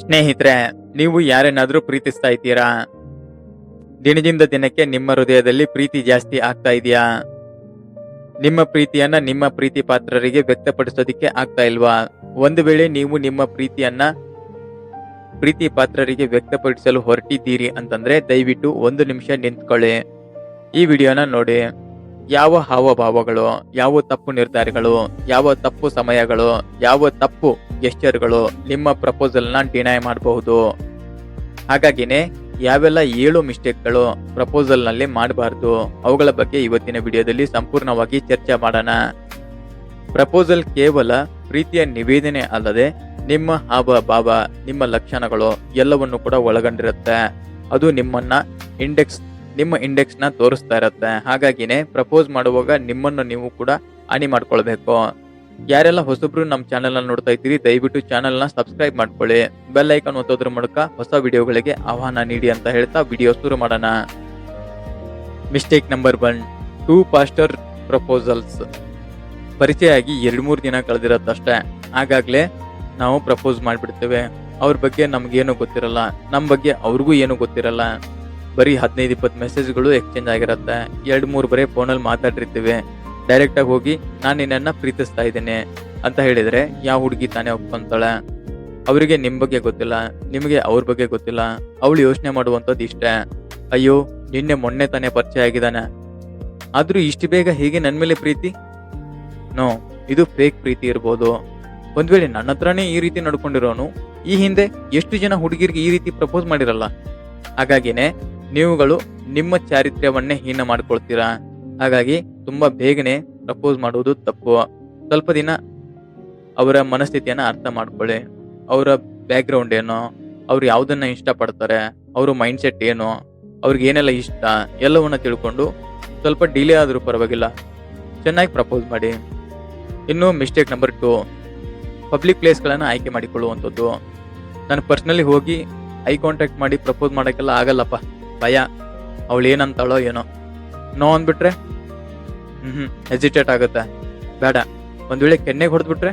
ಸ್ನೇಹಿತರೆ, ನೀವು ಯಾರೇನಾದರೂ ಪ್ರೀತಿಸ್ತಾ ಇದ್ದೀರಾ? ದಿನದಿಂದ ದಿನಕ್ಕೆ ನಿಮ್ಮ ಹೃದಯದಲ್ಲಿ ಪ್ರೀತಿ ಜಾಸ್ತಿ ಆಗ್ತಾ ಇದೆಯಾ? ನಿಮ್ಮ ಪ್ರೀತಿಯನ್ನ ನಿಮ್ಮ ಪ್ರೀತಿ ಪಾತ್ರರಿಗೆ ವ್ಯಕ್ತಪಡಿಸೋದಿಕ್ಕೆ ಆಗ್ತಾ ಇಲ್ವಾ? ಒಂದು ವೇಳೆ ನೀವು ನಿಮ್ಮ ಪ್ರೀತಿಯನ್ನ ಪ್ರೀತಿ ಪಾತ್ರರಿಗೆ ವ್ಯಕ್ತಪಡಿಸಲು ಹೊರಟಿದ್ದೀರಿ ಅಂತಂದ್ರೆ ದಯವಿಟ್ಟು ಒಂದು ನಿಮಿಷ ನಿಂತ್ಕೊಳ್ಳಿ. ಈ ವಿಡಿಯೋನ ನೋಡಿ. ಯಾವ ಹಾವಭಾವಗಳು, ಯಾವ ತಪ್ಪು ನಿರ್ಧಾರಗಳು, ಯಾವ ತಪ್ಪು ಸಮಯಗಳು, ಯಾವ ತಪ್ಪು ಗೆಸ್ಚರ್ಗಳು ನಿಮ್ಮ ಪ್ರಪೋಸಲ್ನ ಡಿನೈ ಮಾಡಬಹುದು. ಹಾಗಾಗಿನೇ ಯಾವೆಲ್ಲ ಏಳು ಮಿಸ್ಟೇಕ್ಗಳು ಪ್ರಪೋಸಲ್ನಲ್ಲಿ ಮಾಡಬಾರ್ದು, ಅವುಗಳ ಬಗ್ಗೆ ಇವತ್ತಿನ ವಿಡಿಯೋದಲ್ಲಿ ಸಂಪೂರ್ಣವಾಗಿ ಚರ್ಚೆ ಮಾಡೋಣ. ಪ್ರಪೋಸಲ್ ಕೇವಲ ಪ್ರೀತಿಯ ನಿವೇದನೆ ಅಲ್ಲದೆ ನಿಮ್ಮ ಹಾವ ಭಾವ ನಿಮ್ಮ ಲಕ್ಷಣಗಳು ಎಲ್ಲವನ್ನು ಕೂಡ ಒಳಗೊಂಡಿರುತ್ತೆ. ಅದು ನಿಮ್ಮನ್ನ ಇಂಡೆಕ್ಸ್ ನಿಮ್ಮ ಇಂಡೆಕ್ಸ್ನ ತೋರಿಸ್ತಾ ಇರುತ್ತೆ. ಹಾಗಾಗಿನೇ ಪ್ರಪೋಸ್ ಮಾಡುವಾಗ ನಿಮ್ಮನ್ನು ನೀವು ಕೂಡ ಹಾನಿ ಮಾಡ್ಕೊಳ್ಬೇಕು. ಯಾರೆಲ್ಲ ಹೊಸಬ್ರು ನಮ್ಮ ಚಾನೆಲ್ ನೋಡ್ತಾ ಇದ್ದೀರಿ, ದಯವಿಟ್ಟು ಚಾನೆಲ್ನ ಸಬ್ಸ್ಕ್ರೈಬ್ ಮಾಡ್ಕೊಳ್ಳಿ. ಬೆಲ್ ಐಕಾನ್ ಒತ್ತೋದ್ರ ಮೂಲಕ ಹೊಸ ವಿಡಿಯೋಗಳಿಗೆ ಆಹ್ವಾನ ನೀಡಿ ಅಂತ ಹೇಳ್ತಾ ವಿಡಿಯೋ ಶುರು ಮಾಡೋಣ. Mistake number one too faster proposals ಪರಿಚಯ ಆಗಿ ಎರಡು ಮೂರು ದಿನ ಕಳೆದಿರತ್ತಷ್ಟೇ. ಆಗಾಗಲೇ ನಾವು ಪ್ರಪೋಸ್ ಮಾಡಿಬಿಡ್ತೇವೆ. ಅವ್ರ ಬಗ್ಗೆ ನಮ್ಗೇನು ಗೊತ್ತಿರಲ್ಲ. ನಮ್ಮ ಬಗ್ಗೆ ಅವ್ರಿಗೂ ಏನೂ ಗೊತ್ತಿರಲ್ಲ. ಬರೀ ಹದಿನೈದು, ಇಪ್ಪತ್ತು ಮೆಸೇಜ್ಗಳು ಎಕ್ಸ್ಚೇಂಜ್ ಆಗಿರುತ್ತೆ. ಎರಡು, ಮೂರು ಬರೀ ಫೋನಲ್ಲಿ ಮಾತಾಡಿರ್ತೀವಿ ಡೈರೆಕ್ಟಾಗಿ ಹೋಗಿ, ನಾನು ನಿನ್ನನ್ನು ಪ್ರೀತಿಸ್ತಾ ಇದ್ದೀನಿ ಅಂತ ಹೇಳಿದರೆ ಯಾವ ಹುಡುಗಿ ತಾನೇ ಒಪ್ಕೊಂತಾಳೆ? ಅವರಿಗೆ ನಿಮ್ಮ ಬಗ್ಗೆ ಗೊತ್ತಿಲ್ಲ, ನಿಮಗೆ ಅವ್ರ ಬಗ್ಗೆ ಗೊತ್ತಿಲ್ಲ. ಅವಳು ಯೋಚನೆ ಮಾಡುವಂಥದ್ದು ಇಷ್ಟೇ. ಅಯ್ಯೋ, ನಿನ್ನೆ ಮೊನ್ನೆ ತಾನೇ ಪರಿಚಯ ಆಗಿದ್ದಾನೆ. ಆದರೂ ಇಷ್ಟು ಬೇಗ ಹೇಗೆ ನನ್ನ ಮೇಲೆ ಪ್ರೀತಿ? ನೋ, ಇದು ಫೇಕ್ ಪ್ರೀತಿ ಇರ್ಬೋದು. ಒಂದು ವೇಳೆ ನನ್ನ ಹತ್ರನೇ ಈ ರೀತಿ ನಡ್ಕೊಂಡಿರೋನು, ಈ ಹಿಂದೆ ಎಷ್ಟು ಜನ ಹುಡುಗಿರಿಗೆ ಈ ರೀತಿ ಪ್ರಪೋಸ್ ಮಾಡಿರಲ್ಲ? ಹಾಗಾಗಿನೇ ನೀವುಗಳು ನಿಮ್ಮ ಚಾರಿತ್ರ್ಯವನ್ನೇ ಹೀನ ಮಾಡ್ಕೊಳ್ತೀರಾ? ಹಾಗಾಗಿ ತುಂಬ ಬೇಗನೆ ಪ್ರಪೋಸ್ ಮಾಡುವುದು ತಪ್ಪು. ಸ್ವಲ್ಪ ದಿನ ಅವರ ಮನಸ್ಥಿತಿಯನ್ನ ಅರ್ಥ ಮಾಡ್ಕೊಳ್ಳಿ. ಅವರ ಬ್ಯಾಕ್ಗ್ರೌಂಡ್ ಏನು? ಅವ್ರು ಯಾವ್ದನ್ನ ಇಷ್ಟಪಡ್ತಾರೆ? ಅವ್ರ ಮೈಂಡ್ ಸೆಟ್ ಏನು? ಅವ್ರಿಗೆ ಏನೆಲ್ಲ ಇಷ್ಟ? ಎಲ್ಲವನ್ನ ತಿಳ್ಕೊಂಡು ಸ್ವಲ್ಪ ಡಿಲೇ ಆದ್ರೂ ಪರವಾಗಿಲ್ಲ. ಚೆನ್ನಾಗಿ ಪ್ರಪೋಸ್ ಮಾಡಿ. ಇನ್ನು ಮಿಸ್ಟೇಕ್ ನಂಬರ್ ಟು. ಪಬ್ಲಿಕ್ ಪ್ಲೇಸ್ಗಳನ್ನು ಆಯ್ಕೆ ಮಾಡಿಕೊಳ್ಳುವಂಥದ್ದು. ನಾನು ಪರ್ಸ್ನಲಿ ಹೋಗಿ ಐ ಕಾಂಟ್ಯಾಕ್ಟ್ ಮಾಡಿ ಪ್ರಪೋಸ್ ಮಾಡೋಕ್ಕೆಲ್ಲ ಆಗಲ್ಲಪ್ಪ. ಭಯ, ಅವಳು ಏನಂತಾಳೋ ಏನೋ. ನೋ ಅಂದ್ಬಿಟ್ರೆ? ಹ್ಮ್ ಹೆಸಿಟೇಟ್ ಆಗುತ್ತೆ. ಬೇಡ. ಒಂದು ವೇಳೆ ಕೆನ್ನೆಗೆ ಹೊಡೆದ್ಬಿಟ್ರೆ?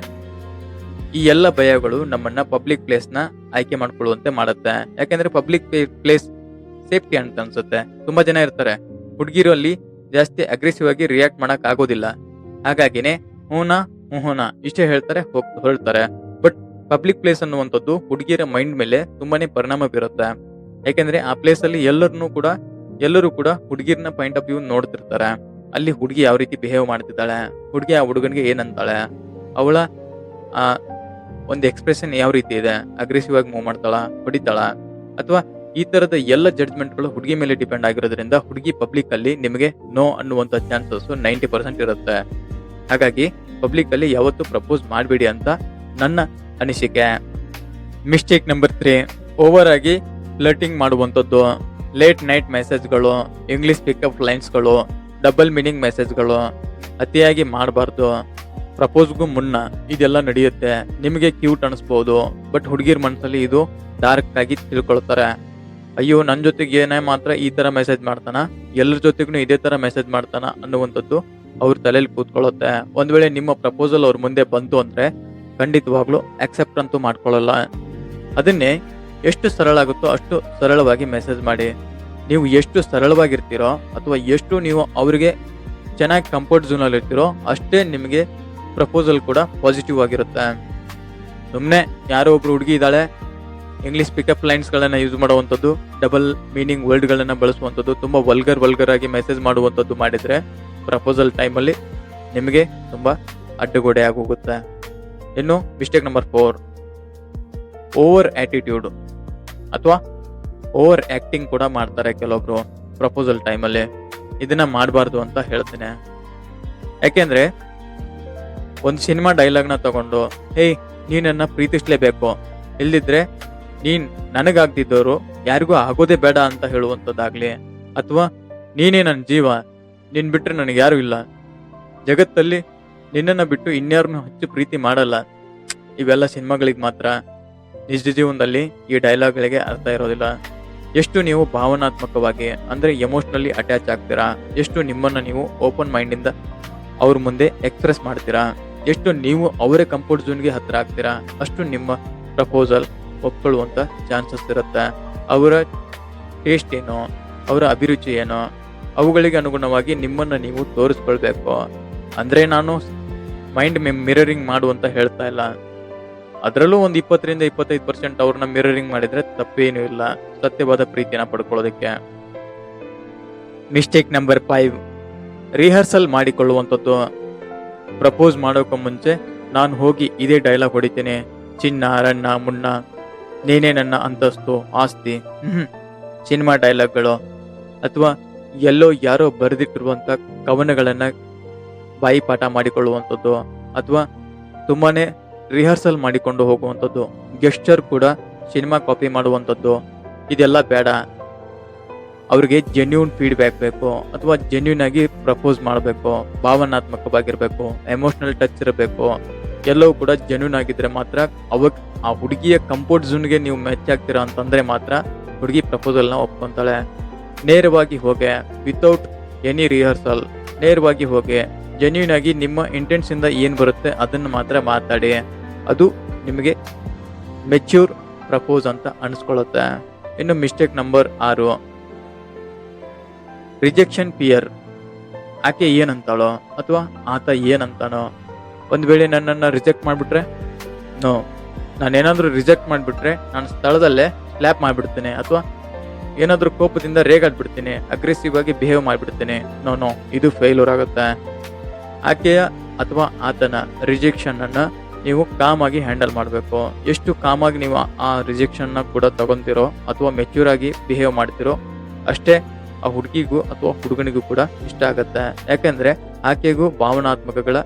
ಈ ಎಲ್ಲ ಭಯಗಳು ನಮ್ಮನ್ನ ಪಬ್ಲಿಕ್ ಪ್ಲೇಸ್ನ ಆಯ್ಕೆ ಮಾಡ್ಕೊಳ್ಳುವಂತೆ ಮಾಡುತ್ತೆ. ಯಾಕೆಂದರೆ ಪಬ್ಲಿಕ್ ಪ್ಲೇಸ್ ಸೇಫ್ಟಿ ಅಂತ ಅನ್ಸುತ್ತೆ. ತುಂಬಾ ಜನ ಇರ್ತಾರೆ. ಹುಡುಗಿರು ಅಲ್ಲಿ ಜಾಸ್ತಿ ಅಗ್ರೆಸಿವ್ ಆಗಿ ರಿಯಾಕ್ಟ್ ಮಾಡಕ್ ಆಗೋದಿಲ್ಲ. ಹಾಗಾಗಿನೇ ಹೂನಾ ಹೂನಾ ಇಷ್ಟೇ ಹೇಳ್ತಾರೆ, ಹೋಗ್ ಹೊರಡ್ತಾರೆ ಬಟ್ ಪಬ್ಲಿಕ್ ಪ್ಲೇಸ್ ಅನ್ನುವಂಥದ್ದು ಹುಡುಗಿಯರ ಮೈಂಡ್ ಮೇಲೆ ತುಂಬಾನೇ ಪರಿಣಾಮ ಬೀರುತ್ತೆ. ಯಾಕೆಂದ್ರೆ ಆ ಪ್ಲೇಸ್ ಅಲ್ಲಿ ಎಲ್ಲರನ್ನೂ ಕೂಡ, ಎಲ್ಲರೂ ಕೂಡ ಹುಡುಗಿರ್ನ ಪಾಯಿಂಟ್ ಆಫ್ ವ್ಯೂ ನೋಡ್ತಿರ್ತಾರೆ. ಅಲ್ಲಿ ಹುಡುಗಿ ಯಾವ ರೀತಿ ಬಿಹೇವ್ ಮಾಡ್ತಿದ್ದಾಳೆ, ಹುಡುಗಿ ಆ ಹುಡುಗನಿಗೆ ಏನಂತಾಳೆ, ಅವಳ, ಆ, ಒಂದು ಎಕ್ಸ್ಪ್ರೆಷನ್ ಯಾವ ರೀತಿ ಇದೆ ಅಗ್ರೆಸಿವ್ ಆಗಿ ಮೂವ್ ಮಾಡ್ತಾಳ, ಹೊಡಿತಾಳ, ಅಥವಾ ಈ ತರದ ಎಲ್ಲ ಜಡ್ಜ್ಮೆಂಟ್ಗಳು ಹುಡುಗಿ ಮೇಲೆ ಡಿಪೆಂಡ್ ಆಗಿರೋದ್ರಿಂದ ಹುಡುಗಿ ಪಬ್ಲಿಕ್ ಅಲ್ಲಿ ನಿಮಗೆ ನೋ ಅನ್ನುವಂತ ಚಾನ್ಸಸ್ ನೈಂಟಿ ಪರ್ಸೆಂಟ್ ಇರುತ್ತೆ. ಹಾಗಾಗಿ ಪಬ್ಲಿಕ್ ಅಲ್ಲಿ ಯಾವತ್ತೂ ಪ್ರಪೋಸ್ ಮಾಡಬೇಡಿ ಅಂತ ನನ್ನ ಅನಿಸಿಕೆ. ಮಿಸ್ಟೇಕ್ ನಂಬರ್ ತ್ರೀ ಓವರ್ ಆಗಿ ಫ್ಲರ್ಟಿಂಗ್ ಮಾಡುವಂಥದ್ದು ಲೇಟ್ ನೈಟ್ ಮೆಸೇಜ್ಗಳು ಇಂಗ್ಲೀಷ್ ಪಿಕಪ್ ಲೈನ್ಸ್ಗಳು ಡಬಲ್ ಮೀನಿಂಗ್ ಮೆಸೇಜ್ಗಳು ಅತಿಯಾಗಿ ಮಾಡಬಾರ್ದು. ಪ್ರಪೋಸ್ಗೂ ಮುನ್ನ ಇದೆಲ್ಲ ನಡೆಯುತ್ತೆ. ನಿಮಗೆ ಕ್ಯೂಟ್ ಅನಿಸ್ಬೋದು ಬಟ್ ಹುಡುಗಿರ ಮನಸ್ಸಲ್ಲಿ ಇದು ಡಾರ್ಕ್ ಆಗಿ ತಿಳ್ಕೊಳ್ತಾರೆ. ಅಯ್ಯೋ ನನ್ನ ಜೊತೆಗೆ ಏನೇ ಮಾತ್ರ ಈ ಥರ ಮೆಸೇಜ್ ಮಾಡ್ತಾನ, ಎಲ್ಲರ ಜೊತೆಗೂ ಇದೇ ಥರ ಮೆಸೇಜ್ ಮಾಡ್ತಾನ ಅನ್ನುವಂಥದ್ದು ಅವ್ರ ತಲೆಯಲ್ಲಿ ಕೂತ್ಕೊಳ್ಳುತ್ತೆ. ಒಂದು ವೇಳೆ ನಿಮ್ಮ ಪ್ರಪೋಸಲ್ ಅವ್ರ ಮುಂದೆ ಬಂತು ಅಂದರೆ ಖಂಡಿತವಾಗ್ಲೂ ಅಕ್ಸೆಪ್ಟ್ ಅಂತೂ ಮಾಡ್ಕೊಳ್ಳಲ್ಲ. ಅದನ್ನೇ ಎಷ್ಟು ಸರಳ ಆಗುತ್ತೋ ಅಷ್ಟು ಸರಳವಾಗಿ ಮೆಸೇಜ್ ಮಾಡಿ. ನೀವು ಎಷ್ಟು ಸರಳವಾಗಿರ್ತೀರೋ ಅಥವಾ ಎಷ್ಟು ನೀವು ಅವರಿಗೆ ಚೆನ್ನಾಗಿ ಕಂಫರ್ಟ್ ಝೋನಲ್ಲಿ ಇರ್ತೀರೋ ಅಷ್ಟೇ ನಿಮಗೆ ಪ್ರಪೋಸಲ್ ಕೂಡ ಪಾಸಿಟಿವ್ ಆಗಿರುತ್ತೆ. ಸುಮ್ಮನೆ ಯಾರೋ ಒಬ್ರು ಹುಡುಗಿ ಇದ್ದಾಳೆ ಇಂಗ್ಲೀಷ್ ಪಿಕಪ್ ಲೈನ್ಸ್ಗಳನ್ನು ಯೂಸ್ ಮಾಡುವಂಥದ್ದು ಡಬಲ್ ಮೀನಿಂಗ್ ವರ್ಡ್ಗಳನ್ನು ಬಳಸುವಂಥದ್ದು, ತುಂಬ ವಲ್ಗರ್ ವಲ್ಗರ್ ಆಗಿ ಮೆಸೇಜ್ ಮಾಡುವಂಥದ್ದು ಮಾಡಿದರೆ ಪ್ರಪೋಸಲ್ ಟೈಮಲ್ಲಿ ನಿಮಗೆ ತುಂಬ ಅಡ್ಡಗೋಡೆ ಆಗೋಗುತ್ತೆ. ಇನ್ನು mistake number four over attitude ಅಥವಾ ಓವರ್ ಆ್ಯಕ್ಟಿಂಗ್ ಕೂಡ ಮಾಡ್ತಾರೆ ಕೆಲವೊಬ್ರು ಪ್ರಪೋಸಲ್ ಟೈಮಲ್ಲಿ. ಇದನ್ನ ಮಾಡಬಾರ್ದು ಅಂತ ಹೇಳ್ತೇನೆ. ಯಾಕೆಂದ್ರೆ ಒಂದು ಸಿನಿಮಾ ಡೈಲಾಗ್ನ ತಗೊಂಡು, ಹೇಯ್ ನೀನನ್ನ ಪ್ರೀತಿಸ್ಲೇಬೇಕು. ಇಲ್ದಿದ್ರೆ ನೀನ್ ನನಗಾಗ್ದಿದ್ದವರು ಯಾರಿಗೂ ಆಗೋದೇ ಬೇಡ ಅಂತ ಹೇಳುವಂಥದ್ದಾಗ್ಲಿ. ಅಥವಾ, ನೀನೇ ನನ್ನ ಜೀವ, ನಿನ್ ಬಿಟ್ರೆ ನನಗೆ ಯಾರು ಇಲ್ಲ. ಜಗತ್ತಲ್ಲಿ ನಿನ್ನನ್ನು ಬಿಟ್ಟು ಇನ್ಯಾರನ್ನು ಹೆಚ್ಚು ಪ್ರೀತಿ ಮಾಡಲ್ಲ. ಇವೆಲ್ಲ ಸಿನಿಮಾಗಳಿಗೆ ಮಾತ್ರ. ನಿಜ ಜೀವನದಲ್ಲಿ ಈ ಡೈಲಾಗ್ಗಳಿಗೆ ಅರ್ಥ ಇರೋದಿಲ್ಲ. ಎಷ್ಟು ನೀವು ಭಾವನಾತ್ಮಕವಾಗಿ, ಅಂದರೆ ಎಮೋಷ್ನಲಿ ಅಟ್ಯಾಚ್ ಆಗ್ತೀರಾ? ಎಷ್ಟು ನಿಮ್ಮನ್ನು ನೀವು ಓಪನ್ ಮೈಂಡಿಂದ ಅವ್ರ ಮುಂದೆ ಎಕ್ಸ್ಪ್ರೆಸ್ ಮಾಡ್ತೀರಾ? ಎಷ್ಟು ನೀವು ಅವರೇ ಕಂಫರ್ಟ್ ಝೋನ್ಗೆ ಹತ್ತಿರ ಆಗ್ತೀರಾ? ಅಷ್ಟು ನಿಮ್ಮ ಪ್ರಪೋಸಲ್ ಒಪ್ಕೊಳ್ಳುವಂಥ ಚಾನ್ಸಸ್ ಇರುತ್ತೆ. ಅವರ ಟೇಸ್ಟ್ ಏನು? ಅವರ ಅಭಿರುಚಿ ಏನೋ? ಅವುಗಳಿಗೆ ಅನುಗುಣವಾಗಿ ನಿಮ್ಮನ್ನು ನೀವು ತೋರಿಸ್ಕೊಳ್ಬೇಕು. ಅಂದರೆ ನಾನು ಮೈಂಡ್ ಮಿರರಿಂಗ್ ಮಾಡು ಅಂತ ಹೇಳ್ತಾ ಇಲ್ಲ. ಅದರಲ್ಲೂ ಒಂದು ಇಪ್ಪತ್ತರಿಂದ ಇಪ್ಪತ್ತೈದು ಪರ್ಸೆಂಟ್ ಅವ್ರನ್ನ ಮಿರರಿಂಗ್ ಮಾಡಿದ್ರೆ ತಪ್ಪೇನೂ ಇಲ್ಲ. ಸತ್ಯವಾದ ಪ್ರೀತಿಯನ್ನ ಪಡ್ಕೊಳ್ಳೋದಕ್ಕೆ. ಮಿಸ್ಟೇಕ್ ನಂಬರ್ ಫೈವ್ ರಿಹರ್ಸಲ್ ಮಾಡಿಕೊಳ್ಳುವಂಥದ್ದು. ಪ್ರಪೋಸ್ ಮಾಡೋಕೆ ಮುಂಚೆ ನಾನು ಹೋಗಿ ಇದೇ ಡೈಲಾಗ್ ಹೊಡಿತೇನೆ. ಚಿನ್ನ, ರಣ್ಣ, ಮುನ್ನ, ನೀನೇ ನನ್ನ ಅಂತಸ್ತು, ಆಸ್ತಿ ಸಿನಿಮಾ ಡೈಲಾಗ್ಗಳು ಅಥವಾ ಎಲ್ಲೋ ಯಾರೋ ಬರೆದಿಟ್ಟಿರುವಂಥ ಕವನಗಳನ್ನ ಬಾಯಿಪಾಠ ಮಾಡಿಕೊಳ್ಳುವಂಥದ್ದು. ಅಥವಾ ತುಂಬಾನೇ ರಿಹರ್ಸಲ್ ಮಾಡಿಕೊಂಡು ಹೋಗುವಂಥದ್ದು ಗೆಸ್ಟರ್ ಕೂಡ ಸಿನಿಮಾ ಕಾಪಿ ಮಾಡುವಂಥದ್ದು, ಇದೆಲ್ಲ ಬೇಡ. ಅವ್ರಿಗೆ ಜೆನ್ಯೂನ್ ಫೀಡ್ಬ್ಯಾಕ್ ಬೇಕು, ಅಥವಾ ಜೆನ್ಯೂನ್ ಆಗಿ ಪ್ರಪೋಸ್ ಮಾಡಬೇಕು, ಭಾವನಾತ್ಮಕವಾಗಿರಬೇಕು ಎಮೋಷ್ನಲ್ ಟಚ್ ಇರಬೇಕು, ಎಲ್ಲವೂ ಕೂಡ ಜೆನ್ಯೂನ್ ಆಗಿದ್ರೆ ಮಾತ್ರ ಅವಾಗ ಆ ಹುಡುಗಿಯ ಕಂಫರ್ಟ್ ಝೋನ್ಗೆ ನೀವು ಮ್ಯಾಚ್ ಆಗ್ತೀರಾ ಅಂತಂದರೆ ಮಾತ್ರ ಹುಡುಗಿ ಪ್ರಪೋಸಲ್ನ ಒಪ್ಕೊತಾಳೆ. ನೇರವಾಗಿ ಹೋಗಿ ವಿತೌಟ್ ಎನಿ ರಿಹರ್ಸಲ್ ನೇರವಾಗಿ ಹೋಗಿ ಜೆನ್ಯೂನ್ ಆಗಿ ನಿಮ್ಮ ಇಂಟೆನ್ಸಿಂದ ಏನ್ ಬರುತ್ತೆ ಅದನ್ನು ಮಾತ್ರ ಮಾತಾಡಿ. ಅದು ನಿಮಗೆ ಮೆಚ್ಯೂರ್ ಪ್ರಪೋಸ್ ಅಂತ ಅನಿಸ್ಕೊಳ್ಳುತ್ತೆ. ಇನ್ನು ಮಿಸ್ಟೇಕ್ ನಂಬರ್ ಆರು. ರಿಜೆಕ್ಷನ್ ಪಿಯರ್ ಆಕೆ ಏನಂತಾಳೋ ಅಥವಾ ಆತ ಏನಂತಾನೋ ಒಂದು ವೇಳೆ ನನ್ನನ್ನು ರಿಜೆಕ್ಟ್ ಮಾಡಿಬಿಟ್ರೆ ನೋ ನಾನೇನಾದರೂ ರಿಜೆಕ್ಟ್ ಮಾಡಿಬಿಟ್ರೆ ನಾನು ಸ್ಥಳದಲ್ಲೇ ಸ್ಲ್ಯಾಪ್ ಮಾಡಿಬಿಡ್ತೇನೆ ಅಥವಾ ಏನಾದರೂ ಕೋಪದಿಂದ ರೇಗಾಡ್ಬಿಡ್ತೀನಿ ಅಗ್ರೆಸಿವ್ ಆಗಿ ಬಿಹೇವ್ ಮಾಡಿಬಿಡ್ತೀನಿ ನೋ ನೋ ಇದು ಫೇಲ್ಯೂರ್ ಆಗುತ್ತೆ. ಆಕೆಯ ಅಥವಾ ಆತನ ರಿಜೆಕ್ಷನನ್ನು ನೀವು ಕಾಮ್ ಆಗಿ ಹ್ಯಾಂಡಲ್ ಮಾಡಬೇಕು. ಎಷ್ಟು ಕಾಮಾಗಿ ನೀವು ಆ ರಿಜೆಕ್ಷನ್ನ ಕೂಡ ತಗೊಂತಿರೋ ಅಥವಾ ಮೆಚ್ಯೂರ್ ಆಗಿ ಬಿಹೇವ್ ಮಾಡ್ತಿರೋ ಅಷ್ಟೇ ಆ ಹುಡುಗಿಗೂ ಅಥವಾ ಹುಡುಗನಿಗೂ ಕೂಡ ಇಷ್ಟ ಆಗುತ್ತೆ. ಯಾಕೆಂದರೆ ಆಕೆಗೂ ಭಾವನಾತ್ಮಕಗಳ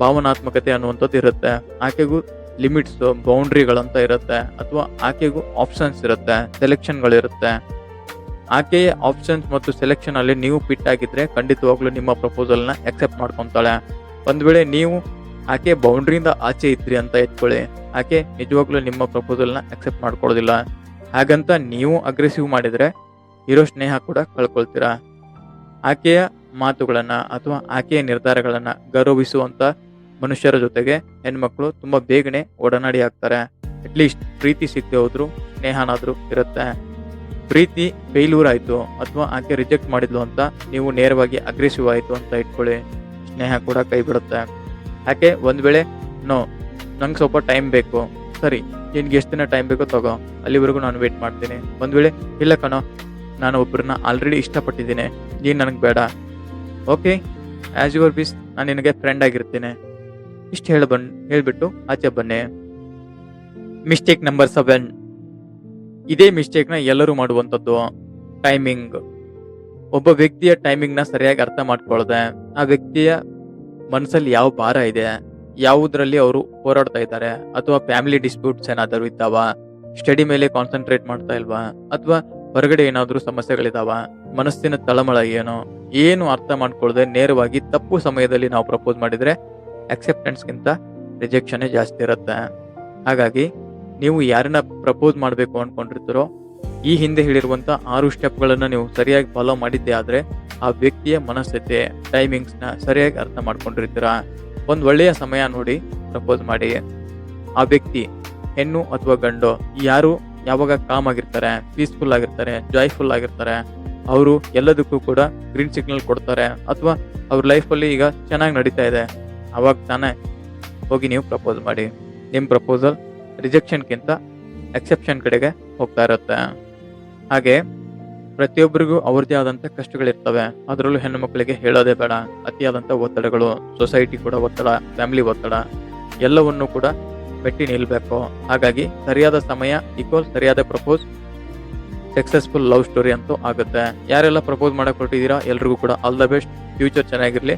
ಭಾವನಾತ್ಮಕತೆ ಅನ್ನುವಂಥದ್ದು ಇರುತ್ತೆ. ಆಕೆಗೂ ಲಿಮಿಟ್ಸ್ ಬೌಂಡ್ರಿಗಳಂತ ಇರುತ್ತೆ. ಅಥವಾ ಆಕೆಗೂ ಆಪ್ಷನ್ಸ್ ಇರುತ್ತೆ ಸೆಲೆಕ್ಷನ್ಗಳಿರುತ್ತೆ ಆಕೆಯ ಆಪ್ಷನ್ಸ್ ಮತ್ತು ಸೆಲೆಕ್ಷನ್ ಅಲ್ಲಿ ನೀವು ಫಿಟ್ ಆಗಿದ್ರೆ ಖಂಡಿತವಾಗ್ಲೂ ನಿಮ್ಮ ಪ್ರಪೋಸಲ್ನ ಎಕ್ಸೆಪ್ಟ್ ಒಂದು ಒಂದ್ ವೇಳೆ ನೀವು ಆಕೆ ಬೌಂಡ್ರಿಯಿಂದ ಆಚೆ ಇದ್ರಿ ಅಂತ ಎತ್ಕೊಳ್ಳಿ. ಆಕೆ ನಿಜವಾಗ್ಲೂ ನಿಮ್ಮ ಪ್ರಪೋಸಲ್ನ ಅಕ್ಸೆಪ್ಟ್ ಮಾಡ್ಕೊಳ್ಳೋದಿಲ್ಲ. ಹಾಗಂತ ನೀವು ಅಗ್ರೆಸಿವ್ ಮಾಡಿದರೆ ಇರೋ ಸ್ನೇಹ ಕೂಡ ಕಳ್ಕೊಳ್ತೀರಾ? ಆಕೆಯ ಮಾತುಗಳನ್ನು ಅಥವಾ ಆಕೆಯ ನಿರ್ಧಾರಗಳನ್ನು ಗೌರವಿಸುವಂಥ ಮನುಷ್ಯರ ಜೊತೆಗೆ ಹೆಣ್ಮಕ್ಳು ತುಂಬ ಬೇಗನೆ ಒಡನಾಡಿ ಆಗ್ತಾರೆ. ಅಟ್ಲೀಸ್ಟ್ ಪ್ರೀತಿ ಸಿಗದೆ ಹೋದರೂ ಸ್ನೇಹನಾದರೂ ಇರುತ್ತೆ. ಪ್ರೀತಿ ಫೇಲ್ಯೂರ್ ಆಯಿತು ಅಥವಾ ಆಕೆ ರಿಜೆಕ್ಟ್ ಮಾಡಿದ್ಲು ಅಂತ ನೀವು ನೇರವಾಗಿ ಅಗ್ರೆಸಿವ್ ಆಯಿತು ಅಂತ ಇಟ್ಕೊಳ್ಳಿ. ಸ್ನೇಹ ಕೂಡ ಕೈ ಬಿಡುತ್ತೆ ಯಾಕೆ? ಒಂದು ವೇಳೆ, ನೋ, ನಂಗೆ ಸ್ವಲ್ಪ ಟೈಮ್ ಬೇಕು. ಸರಿ, ನಿನ್ಗೆ ಎಷ್ಟು ದಿನ ಟೈಮ್ ಬೇಕೋ ತಗೋ. ಅಲ್ಲಿವರೆಗೂ ನಾನು ವೇಟ್ ಮಾಡ್ತೀನಿ. ಒಂದು ವೇಳೆ, ಇಲ್ಲ ಕಣೋ, ನಾನು ಒಬ್ಬರನ್ನ ಆಲ್ರೆಡಿ ಇಷ್ಟಪಟ್ಟಿದ್ದೀನಿ. ನೀನು ನನಗೆ ಬೇಡ. ಓಕೆ ಆ್ಯಸ್ ಯುವರ್ ಬಿಸ್ ನಾನು ನಿನಗೆ ಫ್ರೆಂಡ್ ಆಗಿರ್ತೀನಿ. ಇಷ್ಟು ಹೇಳ ಬನ್, ಹೇಳಿಬಿಟ್ಟು ಆಚೆ ಬನ್ನಿ. ಮಿಸ್ಟೇಕ್ ನಂಬರ್ ಸೆವೆನ್ ಇದೇ ಮಿಸ್ಟೇಕ್ನ ಎಲ್ಲರೂ ಮಾಡುವಂಥದ್ದು. ಟೈಮಿಂಗ್ ಒಬ್ಬ ವ್ಯಕ್ತಿಯ ಟೈಮಿಂಗ್ನ ಸರಿಯಾಗಿ ಅರ್ಥ ಮಾಡ್ಕೊಳ್ಳದೆ ಆ ವ್ಯಕ್ತಿಯ ಮನಸ್ಸಲ್ಲಿ ಯಾವ ಭಾರ ಇದೆ, ಯಾವುದರಲ್ಲಿ ಅವರು ಹೋರಾಡ್ತಾ ಇದ್ದಾರೆ, ಅಥವಾ ಫ್ಯಾಮಿಲಿ ಡಿಸ್ಪ್ಯೂಟ್ಸ್ ಏನಾದರೂ ಇದ್ದಾವ ಸ್ಟಡಿ ಮೇಲೆ ಕಾನ್ಸಂಟ್ರೇಟ್ ಮಾಡ್ತಾ ಇಲ್ವಾ, ಅಥವಾ ಹೊರಗಡೆ ಏನಾದರೂ ಸಮಸ್ಯೆಗಳಿದಾವ, ಮನಸ್ಸಿನ ತಳಮಳ ಏನು ಏನು ಅರ್ಥ ಮಾಡ್ಕೊಳ್ಳದೆ ನೇರವಾಗಿ ತಪ್ಪು ಸಮಯದಲ್ಲಿ ನಾವು ಪ್ರಪೋಸ್ ಮಾಡಿದ್ರೆ ಅಕ್ಸೆಪ್ಟೆನ್ಸ್ಗಿಂತ ರಿಜೆಕ್ಷನ್ ಜಾಸ್ತಿ ಇರುತ್ತೆ. ಹಾಗಾಗಿ, ನೀವು ಯಾರನ್ನ ಪ್ರಪೋಸ್ ಮಾಡಬೇಕು ಅನ್ಕೊಂಡಿರ್ತೀರೋ ಈ ಹಿಂದೆ ಹೇಳಿರುವಂಥ ಆರು ಸ್ಟೆಪ್ಗಳನ್ನು ನೀವು ಸರಿಯಾಗಿ ಫಾಲೋ ಮಾಡಿದ್ದೆ ಆದರೆ ಆ ವ್ಯಕ್ತಿಯ ಮನಸ್ಥಿತಿ ಟೈಮಿಂಗ್ಸ್ನ ಸರಿಯಾಗಿ ಅರ್ಥ ಮಾಡ್ಕೊಂಡಿರ್ತೀರಾ? ಒಂದು ಒಳ್ಳೆಯ ಸಮಯ ನೋಡಿ ಪ್ರಪೋಸ್ ಮಾಡಿ. ಆ ವ್ಯಕ್ತಿ ಹೆಣ್ಣು ಅಥವಾ ಗಂಡು, ಯಾರು ಯಾವಾಗ ಕಾಮ್ ಆಗಿರ್ತಾರೆ ಪೀಸ್ಫುಲ್ ಆಗಿರ್ತಾರೆ ಜಾಯ್ಫುಲ್ ಆಗಿರ್ತಾರೆ, ಅವರು ಎಲ್ಲದಕ್ಕೂ ಕೂಡ ಗ್ರೀನ್ ಸಿಗ್ನಲ್ ಕೊಡ್ತಾರೆ ಅಥವಾ ಅವ್ರ ಲೈಫಲ್ಲಿ ಈಗ ಚೆನ್ನಾಗಿ ನಡೀತಾ ಇದೆ, ಅವಾಗ ತಾನೇ ಹೋಗಿ ನೀವು ಪ್ರಪೋಸ್ ಮಾಡಿ. ನಿಮ್ಮ ಪ್ರಪೋಸಲ್ ರಿಜೆಕ್ಷನ್ಗಿಂತ ಎಕ್ಸೆಪ್ಷನ್ ಕಡೆಗೆ ಹೋಗ್ತಾ ಇರುತ್ತೆ. ಹಾಗೆ ಪ್ರತಿಯೊಬ್ಬರಿಗೂ ಅವ್ರದೇ ಆದಂತ ಕಷ್ಟಗಳಿರ್ತವೆ. ಅದರಲ್ಲೂ ಹೆಣ್ಣು ಮಕ್ಕಳಿಗೆ ಹೇಳೋದೇ ಬೇಡ. ಅತಿಯಾದಂತ ಒತ್ತಡಗಳು ಸೊಸೈಟಿ ಕೂಡ ಒತ್ತಡ ಫ್ಯಾಮಿಲಿ ಒತ್ತಡ, ಎಲ್ಲವನ್ನು ಕೂಡ ಮೆಟ್ಟಿ ನಿಲ್ಬೇಕು. ಹಾಗಾಗಿ ಸರಿಯಾದ ಸಮಯ ಈಕ್ವಲ್ ಸರಿಯಾದ ಪ್ರಪೋಸ್ ಸಕ್ಸಸ್ಫುಲ್ ಲವ್ ಸ್ಟೋರಿ ಅಂತೂ ಆಗುತ್ತೆ. ಯಾರೆಲ್ಲ ಪ್ರಪೋಸ್ ಮಾಡಕ್ ಹೊರಟಿದ್ದೀರಾ ಎಲ್ರಿಗೂ ಕೂಡ ಆಲ್ ದ ಬೆಸ್ಟ್ ಫ್ಯೂಚರ್ ಚೆನ್ನಾಗಿರಲಿ.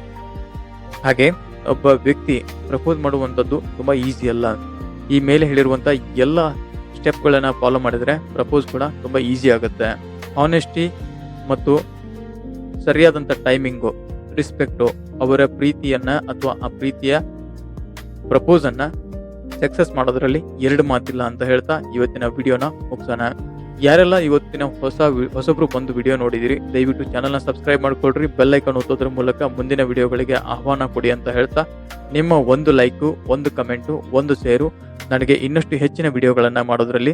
ಹಾಗೆ ಒಬ್ಬ ವ್ಯಕ್ತಿ ಪ್ರಪೋಸ್ ಮಾಡುವಂಥದ್ದು ತುಂಬಾ ಈಸಿ ಅಲ್ಲ. ಈ ಮೇಲೆ ಹೇಳಿರುವಂತ ಎಲ್ಲ ಸ್ಟೆಪ್ಗಳನ್ನ ಫಾಲೋ ಮಾಡಿದರೆ ಪ್ರಪೋಸ್ ಕೂಡ ತುಂಬ ಈಸಿ ಆಗುತ್ತೆ. ಆನೆಸ್ಟಿ ಮತ್ತು ಸರಿಯಾದಂಥ ಟೈಮಿಂಗು ರಿಸ್ಪೆಕ್ಟು ಅವರ ಪ್ರೀತಿಯನ್ನು ಅಥವಾ ಆ ಪ್ರೀತಿಯ ಪ್ರಪೋಸನ್ನು ಸಕ್ಸಸ್ ಮಾಡೋದ್ರಲ್ಲಿ ಎರಡು ಮಾತಿಲ್ಲ ಅಂತ ಹೇಳ್ತಾ ಇವತ್ತಿನ ವಿಡಿಯೋನ ಮುಗಿಸೋಣ. ಯಾರೆಲ್ಲ ಇವತ್ತಿನ ಹೊಸ ಹೊಸಬ್ರು ಬಂದು ವಿಡಿಯೋ ನೋಡಿದಿರಿ, ದಯವಿಟ್ಟು ಚಾನಲ್ನ ಸಬ್ಸ್ಕ್ರೈಬ್ ಮಾಡ್ಕೊಳ್ರಿ ಬೆಲ್ ಐಕಾನ್ ಒತ್ತೋದ್ರ ಮೂಲಕ ಮುಂದಿನ ವಿಡಿಯೋಗಳಿಗೆ ಆಹ್ವಾನ ಕೊಡಿ ಅಂತ ಹೇಳ್ತಾ, ನಿಮ್ಮ ಒಂದು ಲೈಕು ಒಂದು ಕಮೆಂಟು ಒಂದು ಸೇರು ನನಗೆ ಇನ್ನಷ್ಟು ಹೆಚ್ಚಿನ ವಿಡಿಯೋಗಳನ್ನು ಮಾಡೋದರಲ್ಲಿ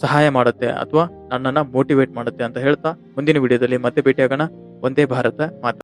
ಸಹಾಯ ಮಾಡುತ್ತೆ ಅಥವಾ ನನ್ನನ್ನು ಮೋಟಿವೇಟ್ ಮಾಡುತ್ತೆ ಅಂತ ಹೇಳ್ತಾ ಮುಂದಿನ ವಿಡಿಯೋದಲ್ಲಿ ಮತ್ತೆ ಭೇಟಿಯಾಗೋಣ. ಒಂದೇ ಭಾರತ ಮಾತ್ರ